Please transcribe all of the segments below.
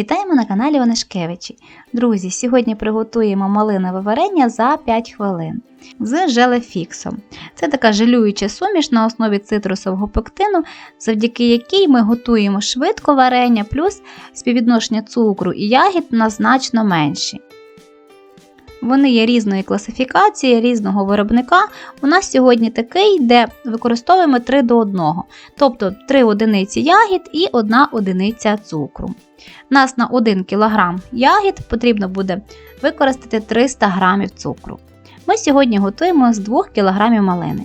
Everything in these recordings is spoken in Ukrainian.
Вітаємо на каналі Онешкевичі. Друзі, сьогодні приготуємо малинове варення за 5 хвилин з желефіксом. Це така желююча суміш на основі цитрусового пектину, завдяки якій ми готуємо швидко варення, плюс співвідношення цукру і ягід на значно менші. Вони є різної класифікації, різного виробника. У нас сьогодні такий, де використовуємо 3 до 1, тобто 3 одиниці ягід і 1 одиниця цукру. Нас на 1 кг ягід потрібно буде використати 300 г цукру. Ми сьогодні готуємо з 2 кг малини.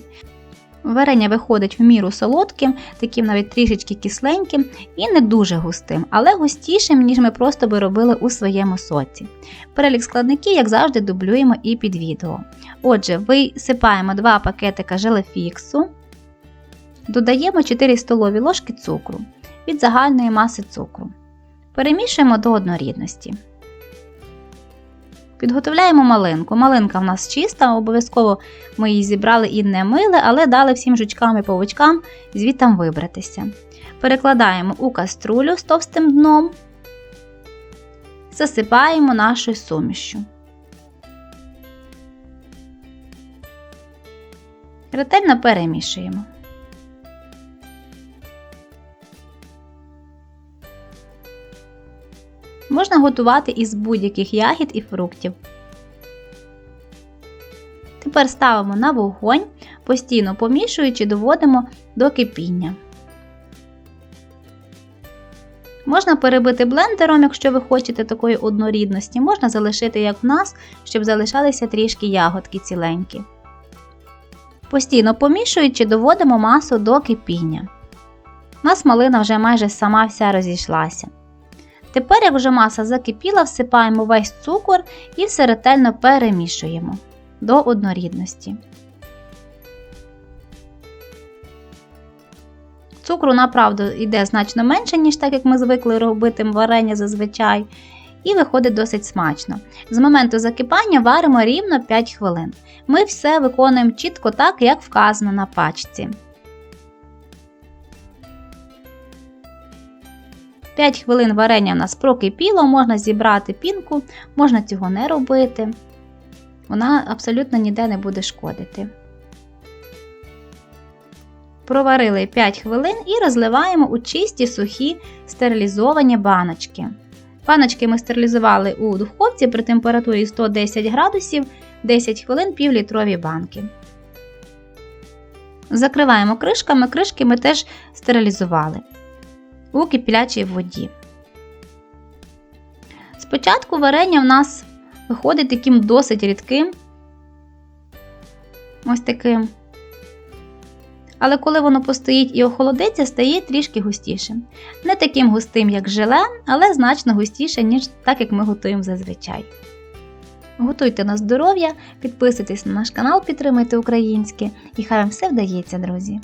Варення виходить в міру солодким, таким навіть трішечки кисленьким і не дуже густим, але густішим, ніж ми просто би робили у своєму соці. Перелік складників, як завжди, дублюємо і під відео. Отже, висипаємо 2 пакетика желефіксу, додаємо 4 столові ложки цукру від загальної маси цукру. Перемішуємо до однорідності. Підготовляємо малинку. Малинка в нас чиста, обов'язково ми її зібрали і не мили, але дали всім жучкам і павучкам звітам вибратися. Перекладаємо у каструлю з товстим дном, засипаємо нашою сумішю. Ретельно перемішуємо. Можна готувати із будь-яких ягід і фруктів. Тепер ставимо на вогонь, постійно помішуючи, доводимо до кипіння. Можна перебити блендером, якщо ви хочете такої однорідності, можна залишити, як в нас, щоб залишалися трішки ягодки ціленькі. Постійно помішуючи, доводимо масу до кипіння. У нас малина вже майже сама вся розійшлася. Тепер, як вже маса закипіла, всипаємо весь цукор і все ретельно перемішуємо до однорідності. Цукру, направду, йде значно менше, ніж так, як ми звикли робити варення зазвичай, і виходить досить смачно. З моменту закипання варимо рівно 5 хвилин. Ми все виконуємо чітко так, як вказано на пачці. 5 хвилин варення у нас прокипіло, можна зібрати пінку, можна цього не робити. Вона абсолютно ніде не буде шкодити. Проварили 5 хвилин і розливаємо у чисті сухі стерилізовані баночки. Баночки ми стерилізували у духовці при температурі 110 градусів 10 хвилин півлітрові банки. Закриваємо кришками, кришки ми теж стерилізували у кипілячій воді. Спочатку варення в нас виходить таким досить рідким. Ось таким. Але коли воно постоїть і охолодиться, стає трішки густішим. Не таким густим, як желе, але значно густіше, ніж так, як ми готуємо зазвичай. Готуйте на здоров'я, підписуйтесь на наш канал, підтримуйте українське, і хай вам все вдається, друзі!